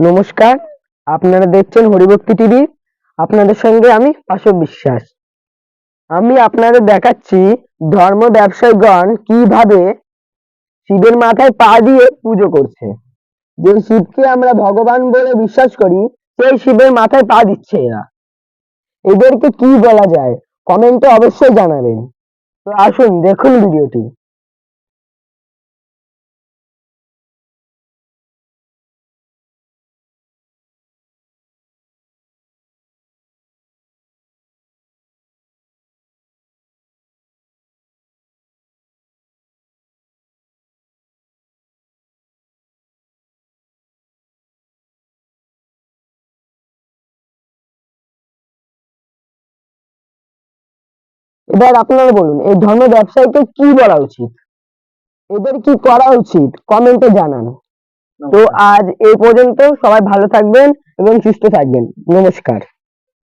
নমস্কার, আপনারা দেখছেন হরিভক্তি টিভি। আপনাদের সঙ্গে আমি অশোক বিশ্বাস। আমি আপনাদের দেখাচ্ছি ধর্ম ব্যবসায়ীগণ কীভাবে শিবের মাথায় পা দিয়ে পুজো করছে। যে শিবকে আমরা ভগবান বলে বিশ্বাস করি, সেই শিবের মাথায় পা দিচ্ছে এরা। এদেরকে কি বলা যায়? কমেন্টে অবশ্যই জানাবেন। তো আসুন, দেখুন ভিডিওটি। এবার আপনারা বলুন এই ধর্ম ব্যবসায়ীকে কি বলা উচিত? এদের কি করা উচিত? কমেন্টে জানান। তো আজ এই পর্যন্ত সবাই ভালো থাকবেন এবং সুস্থ থাকবেন। নমস্কার।